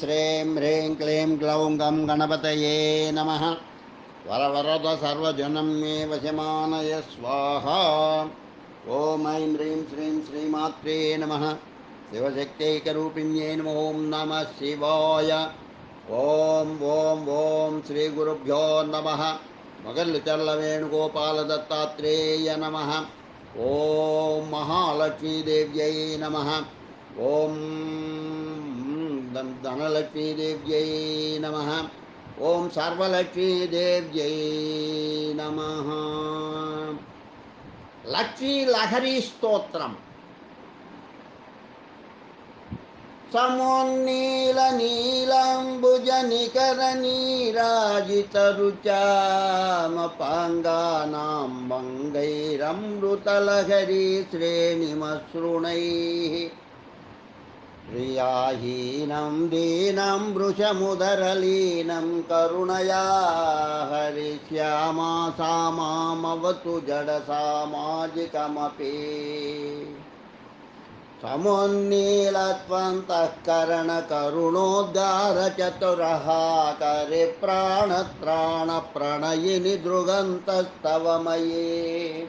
श्रीं ह्रीं क्लीं ग्लौं गणपतये नमः। वरवरद सर्वजनं मे वशमानय स्वाहा। ॐ ऐं ह्रीं श्रीं श्रीमात्रे नमः। शिवशक्त्यैकरूपिण्यै नमो नमः शिवाय। ॐ ॐ ॐ श्रीगुरुभ्यो नमः। मगल्चर्लवेणुगोपालदत्तात्रेय नमः। ॐ महालक्ष्मीदेव्यै नमः। ॐ धन- धनलक्ष्मीदेव्यै नमः। ॐ सर्वलक्ष्मीदेव्यै नमः। लक्ष्मीलहरी स्तोत्रम्। समुन्नीलनीलम्बुजनिकरनीराजितरुचामपाङ्गानां भङ्गैरमृतलहरी श्रेणिमसृणैः प्रियाहीनं दीनं वृषमुदरलीनं करुणया हरिश्यामा सा मामवतु जडसामाजिकमपि। समुन्नीलत्वन्तःकरणकरुणोद्गारचतुरः करिप्राणत्राणप्रणयिनि दृगन्तस्तव मयि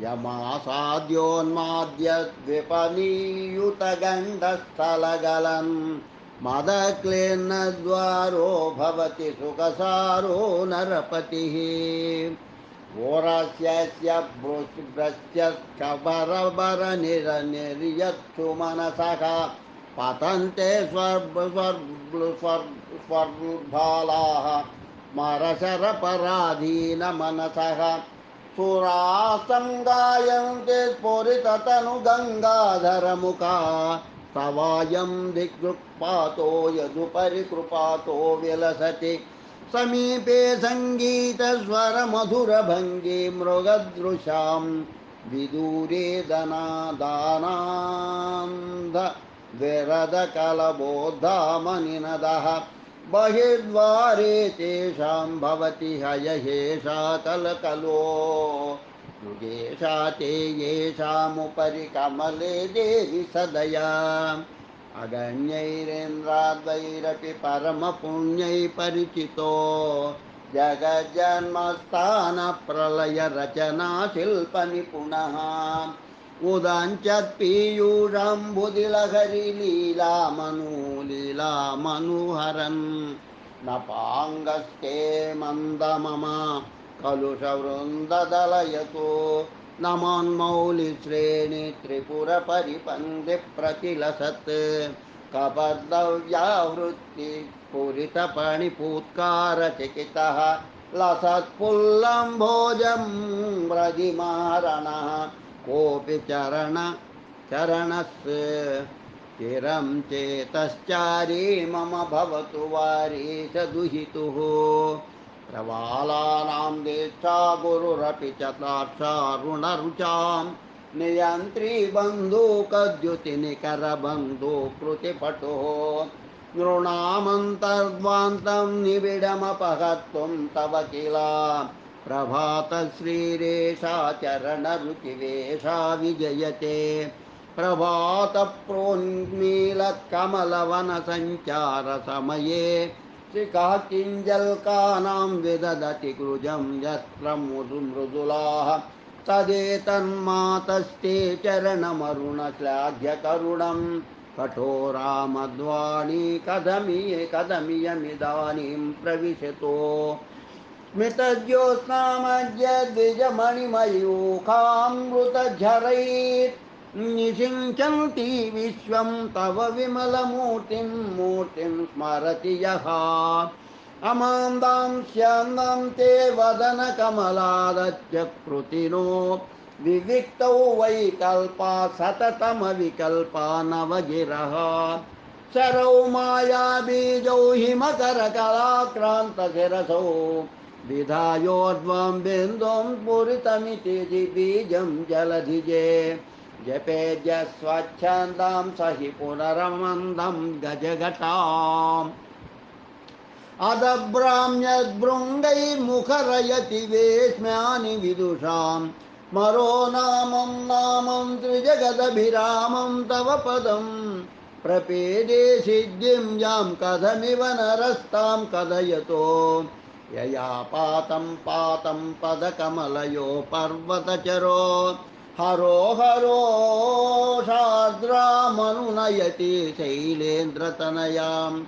यमासाद्योन्माद्यद्विपनीयुतगण्डस्थलगलन् मदक्लिन्नद्वारो भवति सुखसारो नरपतिः। ओरस्यस्य भ्रश्यबरबरनिरनिर्यत्सु मनसः। पतन्ते स्वर्ब स्वर्ब स्वर्ब स्वर्बालाः मरशरपराधीनमनसः सुरासङ्गायन्ते स्फुरिततनुगङ्गाधरमुखा तवायं दिग्दृक्पातो यदुपरि कृपातो विलसति। समीपे सङ्गीतस्वरमधुरभङ्गी मृगदृशां विदूरे दनादानान्ध विरदकलबोद्धामनिनदः। बहिर्द्वारे तेषां भवति हयहेषा कलकलो युगेशा ते येषामुपरि कमले देवि सदया अगण्यैरेन्द्राद्वैरपि परमपुण्यै परिचितो जगज्जन्मस्थानप्रलयरचनाशिल्पनिपुणः उदाञ्चत्पीयूषाम्बुदिलहरिलीलामनुलीलामनुहरन् नपाङ्गस्ते मन्दमम कलुषवृन्ददलयतो नमोन्मौलिश्रेणि त्रिपुरपरिपन्दिप्रतिलसत् कबर्दव्यावृत्ति स्फुरितपणिपूत्कारचिकितः लसत्पुल्लम्भोजं व्रजिमारणः कोऽपि चरण, चरणस्य चिरं चेतश्चारी मम भवतु वारीश दुहितुः प्रवालानां दीक्षा गुरुरपि च ताक्षारुणरुचां, नियन्त्री बन्धूकद्युतिनिकरबन्धुकृतिपटुः। नृणामन्तर्द्वान्तं निबिडमपहत्वं तव किल प्रभातश्रीरेषा चरणरुचिवेषा विजयते। प्रभातप्रोन्मीलत्कमलवनसञ्चारसमये शिखः किञ्जल्कानां विदधति कृजं यत्र मृदु मृदुलाः तदेतन्मातस्ते चरणमरुणश्लाघ्यकरुणं। कठोरामध्वाणी कदमीय कदमियमिदानीं प्रविशतो। स्मितज्योत्स्नामज्यद्विजमणिमयूखामृतझरैः निषिञ्चन्ति विश्वं तव विमलमूर्तिं मूर्तिं स्मरति यः। अमान्दां स्यन्दां ते वदनकमलादत्यकृतिनो विविक्तौ वैकल्पा सततमविकल्पा नवगिरः। शरौ मायाबीजौ हिमकरकलाक्रान्तशिरसौ। विधायोर्ध्वं बिन्दुं स्फुरितमिति बीजं जलधिजे। जपेद्यस्वच्छन्दां सहि पुनरमन्दं गजघटाम् अदभ्राम्यद्भृङ्गैर्मुखरयति वेश्म्यानि विदुषां मरो नामं नामं त्रिजगदभिरामं तव पदं प्रपेदे सिद्धिं यां कथमिव नरस्तां कथयतो। यया पातं पातं पदकमलयो पर्वतचरो। हरो हरो शार्द्रामनुनयति शैलेन्द्रतनयाम्।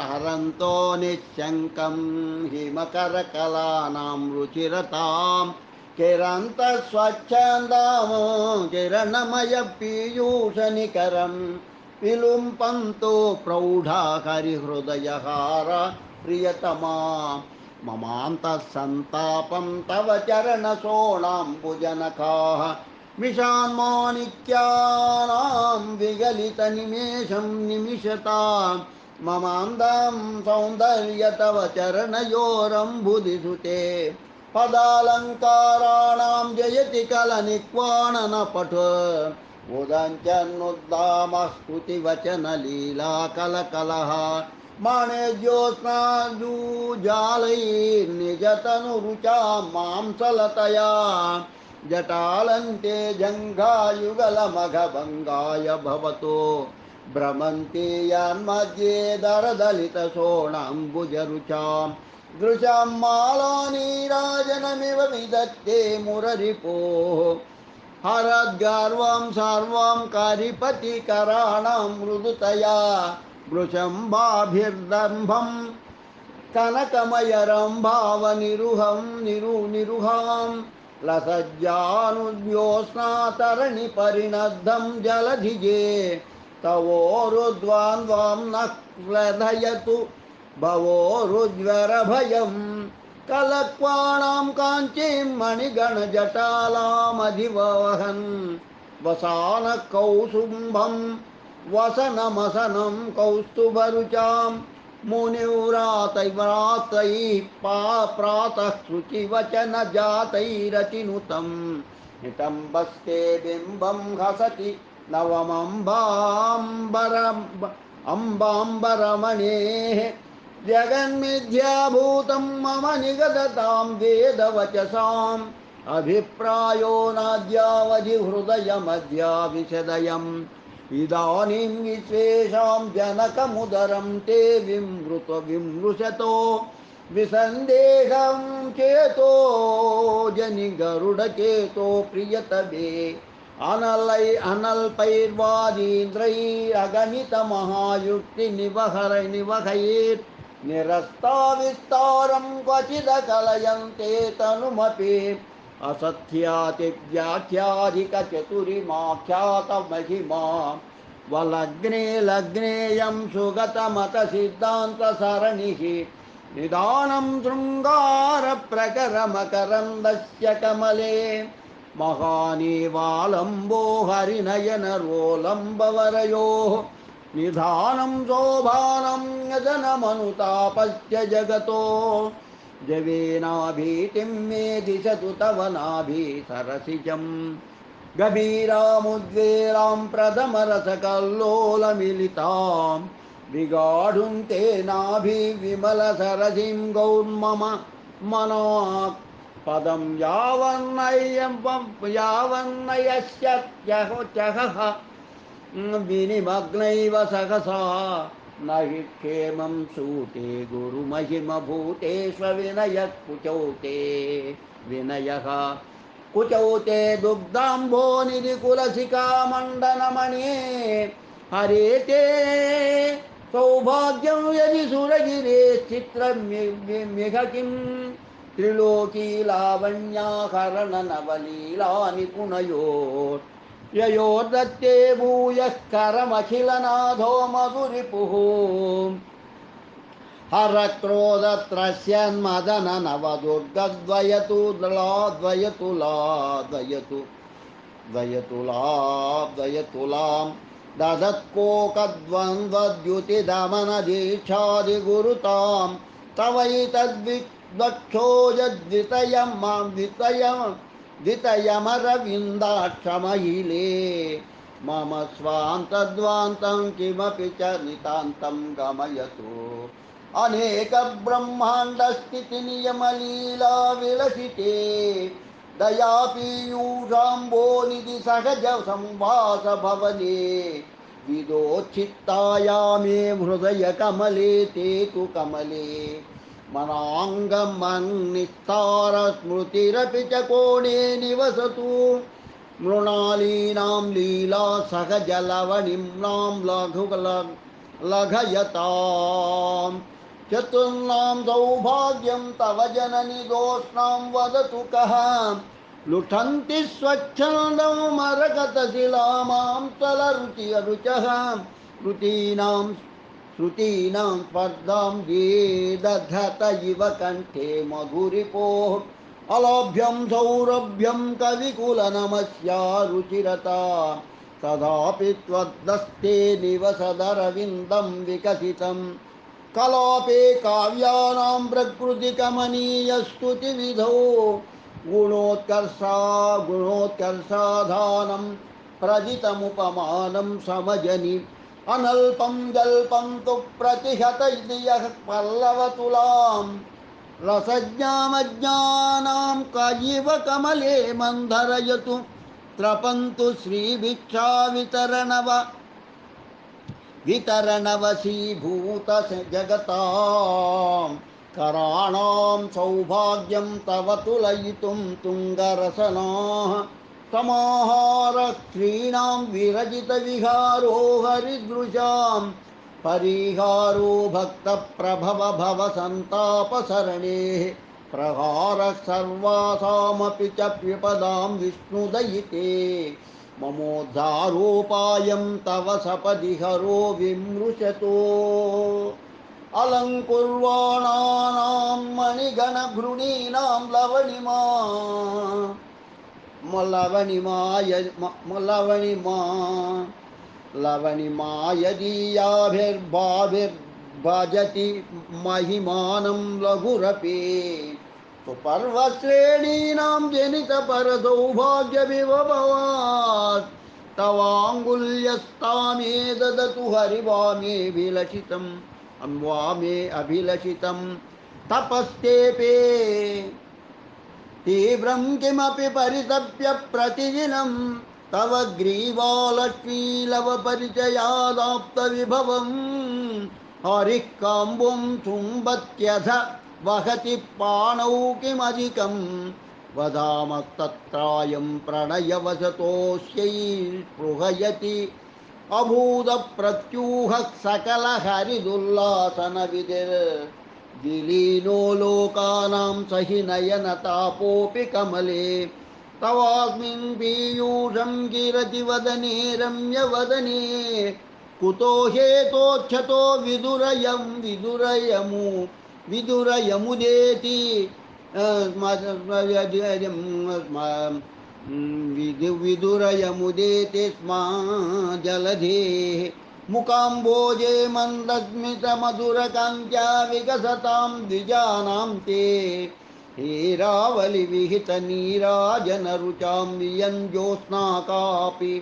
हरन्तो निःशङ्कं हिमकरकलानां रुचिरतां किरन्तस्वच्छन्दामो किरणमयपीयूषनिकरं विलुम्पन्तो प्रौढा हरिहृदयहार प्रियतमा। ममान्तः सन्तापं तव चरणशोणाम्बुजनखाः मिषान्माणिक्यानां विगलितनिमेषं निमिषता। ममान्दां सौन्दर्य तव चरणयोरम्बुदिसुते पदालङ्काराणां जयति कलनिक्वाणनपठ। उदञ्चन्नुद्दामस्तुतिवचनलीला कलकलः माणिज्योत्स्नाजूजालैर्निजतनुरुचा मांसलतया। जटालन्ते जङ्घायुगलमघभङ्गाय भवतो। भ्रमन्ति यन्मध्ये दरदलितशोणाम्बुजरुचां दृशां मालानीराजनमिव विदत्ते मुररिपोः। हरद्गर्वं सर्वं करिपतिकराणां मृदुतया वृषम्बाभिर्दम्भं कनकमयरं भावनिरुहं निरु निरुहां लसज्जानुद्योत्स्नातरणिपरिणद्धं जलधिजे तवोरुद्वान्द्वां न क्लधयतु भवोरुज्वरभयं कलक्वाणां काञ्चीं मणिगणजटालामधिवहन् वसानकौसुम्भं वसनमसनं कौस्तुभरुचां मुनिव्रातैव्रातैः पा प्रातः शुचिवचनजातैरतिनुतं नितम्बस्ते बिम्बं हसति नवमम्बाम्बरम् अम्बाम्बरमणेः जगन्मिथ्याभूतं मम निगदतां वेदवचसाम्। अभिप्रायो नाद्यावधि हृदयमद्याविशदयम् इदानीं विश्वेषां जनकमुदरं ते विमृत विमृशतो। विसन्देहं चेतो जनि गरुडचेतो प्रियतमे। अनलै अनल्पैर्वादीन्द्रैरगणितमहायुक्तिनिवहर निवहयेत् निरस्ताविस्तारं क्वचिदकलयन्ते तनुमपि असत्यातिव्याख्याधिकचतुरिमाख्यातमहिमा वलग्ने लग्नेयं सुगतमतसिद्धान्तसरणिः निदानं शृङ्गारप्रकरमकरन्दस्य कमले महानीवालम्बो हरिनयनरोलम्बवरयोः निधानं शोभानं यजनमनुतापस्य जगतो जवेनाभीतिं मे दिशतु तव नाभि सरसिजम् गभीरामुद्वेलां प्रथमरसकल्लोलमिलितां। विगाढुं ते नाभिविमलसरसिं गौर्मम मनाक्। पदं यावन्नयं यावन्नयस्य चहः विनिमग्नैव सहसा। न हि क्षेमं सूते गुरुमहिमभूतेष्वविनयः कुचौ ते विनयः कुचौ ते दुग्धाम्भो निधिकुलसिकामण्डनमणे हरे ते, सौभाग्यं यदि सुरगिरे चित्रमिह किम् त्रिलोकीलावण्याकरणनवलीलानिपुणयो ययोर्दत्ते भूयः करमखिलनाथो मधुरिपुः। हरक्रोधत्रस्यन्मदननवदुर्गद्वयतु द्वयतु द्वयतु द्वयतुला द्वयतुलां दधत्कोकद्वन्द्वद्युतिदमनदीक्षादिगुरुतां तवैतद्विद्वक्षो यद्वितयं माँ द्वितयं द्वितयमरविन्दाक्षमहिले मम स्वान्तद्वान्तं किमपि च नितान्तं गमयतु। अनेकब्रह्माण्डस्थितिनियमलीला विलसिते दयापीयूषाम्बोनिधि सहज संवास भवने विदोचित्ताया मे हृदयकमले ते तु कमले मनाङ्गमन्निस्तारस्मृतिरपि च कोणे निवसतु। मृणालीनां लीला सहजलवणिम्नां लघु लघयताम्। चतुर्णां सौभाग्यं तव जननि दोष्णां वदतु कः। लुठन्ति स्वच्छन्दमरगतशिला माँ तलरुचि अरुचः। श्रुतीनां श्रुतीनां स्पर्धां ये दधत इव कण्ठे मधुरिपोः। अलभ्यं सौरभ्यं कविकुलनमस्या रुचिरता तदापि त्वद्दस्ते निवसदरविन्दं विकसितं कलापे काव्यानां प्रकृतिकमनीयस्तुतिविधौ। गुणोत्कर्षा गुणोत्कर्षाधानं प्रजितमुपमानं समजनि। अनल्पं जल्पं तु प्रतिहत इति यः पल्लवतुलाम् रसज्ञामज्ञानां कयिव कमले मन्धरयतु त्रपन्तु श्रीभिक्षावितरणव। वितरणवशीभूत जगतां कराणां सौभाग्यं तव तुलयितुं तुङ्गरसनाः। समाहारस्त्रीणां विरजितविहारो हरिदृशां परिहारो भक्तप्रभव भव सन्तापसरणेः प्रहारः सर्वासामपि च विपदां विष्णुदयिते। ममोद्धारोपायं तव सपदि हरो विमृशतो। अलङ्कुर्वाणानां मणिगणभृणीनां लवणिमा। लवणिमाय लवणिमा लवणिमा यदीयाभिर्भाभिर्भजति महिमानं लघुरपि। सुपर्वश्रेणीनां जनितपरसौभाग्यविभवात् तवाङ्गुल्यस्तामे ददतु हरिवामे विलसितम् अन्वामे अभिलषितं तपस्तेपे तीव्रं किमपि परितप्य प्रतिदिनं, तव ग्रीवालक्ष्मीलवपरिचयादाप्तविभवं हरिः काम्बुं चुम्बत्यथ वहति पाणौ किमधिकं वदामस्तत्रायं प्रणयवसतोऽस्यै अभूतप्रत्यूहः सकलहरिदुल्लासनविधिर्। विलीनो लोकानां सहि नयनतापोऽपि कमले। तवास्मिन् पीयूषं गिरति वदने रम्यवदने कुतो हेतोक्षतो विदुरयं, विदुरयमु, विदुरयमुदेति। विदुरयमुदेति स्मा जलधेः। मुकाम्बोजे मन्दस्मितमधुरकान्त्या विकसतां द्विजानां ते। हीरावलिविहितनीराजनरुचां वियञ्जोत्स्ना कापि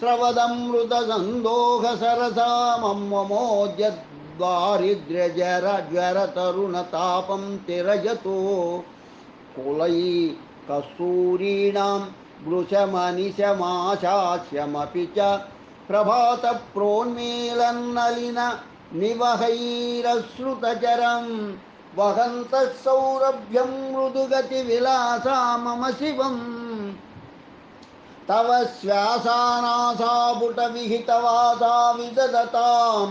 स्रवदमृतसन्दोहसरसा मम्ममोद्यद्वारिद्र्यजर ज्वरतरुणतापं तिरयतो कुलै कस्तूरीणां वृषमनिशमाशास्यमपि च प्रभातप्रोन्मीलन्नलिन निवहैरश्रुतचरं वहन्तः सौरभ्यं मृदुगतिविलासा मम शिवम् तव श्वासानासापुटविहितवासा विदधतां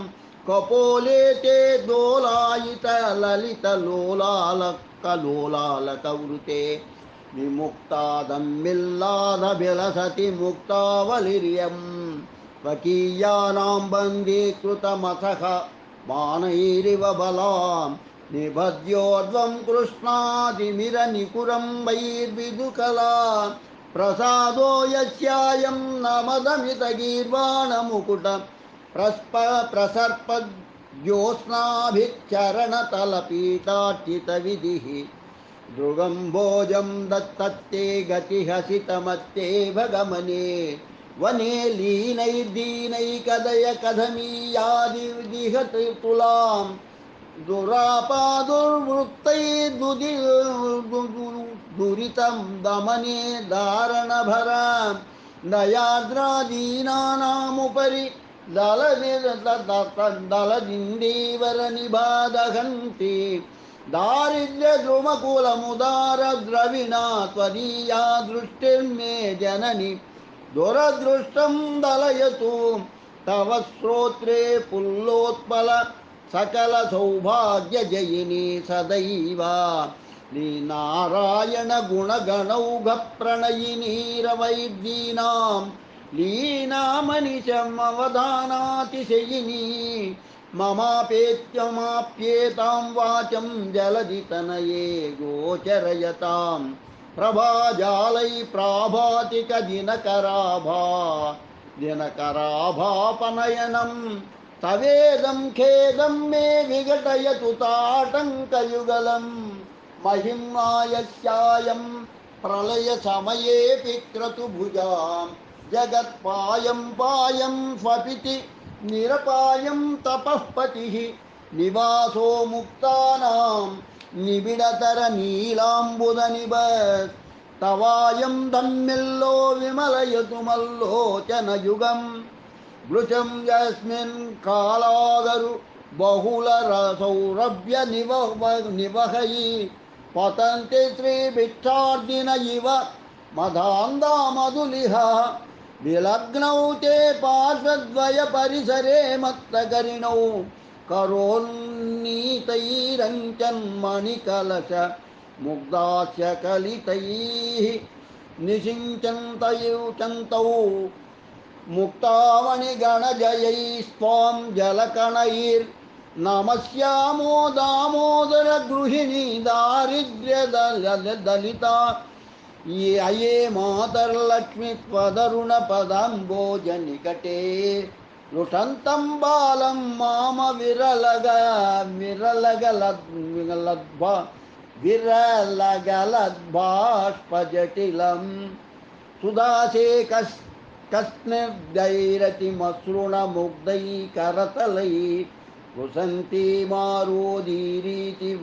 कपोले ते दोलायितललितलोलालकलोलालकवृते विमुक्तादम्बिल्लादभिलसति मुक्तावलिर्यम्। स्वकीयानां बन्दीकृतमथः बाणैरिव बलां निबध्योर्ध्वं कृष्णादिमिरनिकुरं वैर्विदुकला प्रसादो यस्यायं नमदमितगीर्वाणमुकुट। प्रस्प प्रसर्पज्योत्स्नाभिच्चरणतलपीतार्चितविधिः दृगं भोजं दत्तत्ते गतिहसितमत्ते भगमने। वने लीनैर्दीनैकदय कथमीयादिविदिहति तुलां दुरापादुर्वृत्तैर्दुदि दुरितं दमने दारणभरां दयाद्रादीनानामुपरि दलदिन्दीवरनिबादहन्ति दारिद्र्यद्रुमकुलमुदारद्रविणा त्वदीया दृष्टिर्मे जननि। दुरदृष्टं दलयतु। तव श्रोत्रे पुल्लोत्पल सकलसौभाग्यजयिनी सदैव। लीनारायणगुणगणौघप्रणयिनीरवैद्यीनां लीनामनिशमवधानातिशयिनी। ममापेत्यमाप्येतां वाचं जलधितनये गोचरयतां प्रभाजालै प्राभातिकदिनकराभा। दिनकराभापनयनं तवेदं खेदं मे विघटयतु ताटङ्कयुगलम् महिम्नायस्यायं प्रलयसमयेऽपि क्रतुभुजां जगत्पायं पायं स्वपिति निरपायं तपःपतिः। निवासो मुक्तानां निबिडतरनीलाम्बुदनिब तवायं धम्मिल्लो विमलयतु मल्लोचनयुगं वृचं यस्मिन् कालागरु बहुलरसौरभ्यनिवह निवहयि पतन्ति श्रीभिक्षार्दिन इव मदान्दामधुलिह विलग्नौ ते पार्श्वद्वयपरिसरे मत्तकरिणौ करोन्नीतैरञ्चन्मणिकलश मुग्धास्य कलितैः निषिञ्चन्तौ मुक्तामणिगणजयैस्त्वां जलकणैर्नमस्यामो दामोदरगृहिणी दारिद्र्यदलिता अये मातर्लक्ष्मी त्वदरुणपदाम्बोजनिकटे लुठन्तं बालं माम विरलग विरलगलद्भा विरलगलद्बाष्पजटिलं सुदासे कस् कस्निर्दैरतिमसृणमुग्धैकरतलै रुसन्ति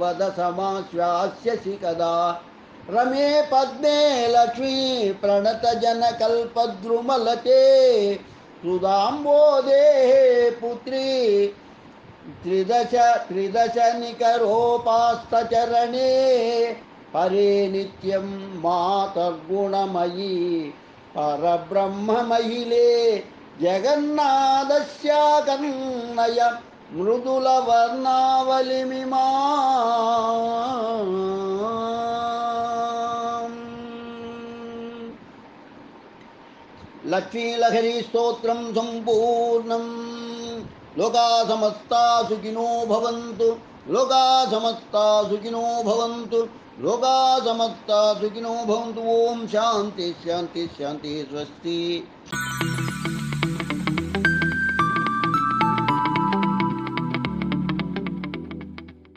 वद समाश्वास्यसि कदा। रमे पद्मे लक्ष्मी प्रणतजनकल्पद्रुमलते सुदाम्बोदेः पुत्री। त्रिदश त्रिदश निकरोपास्तचरणे परे नित्यं मातर्गुणमयी परब्रह्ममहिले जगन्नाथस्याकर्णय मृदुलवर्णावलिमिमा लक्ष्मीलहरीस्तोत्रं सम्पूर्णं लोका समस्ता सुखिनो भवन्तु। लोका समस्ता सुखिनो भवन्तु। लोका समस्ता सुखिनो भवन्तु। ॐ शान्ति शान्ति शान्ति, स्वस्ति।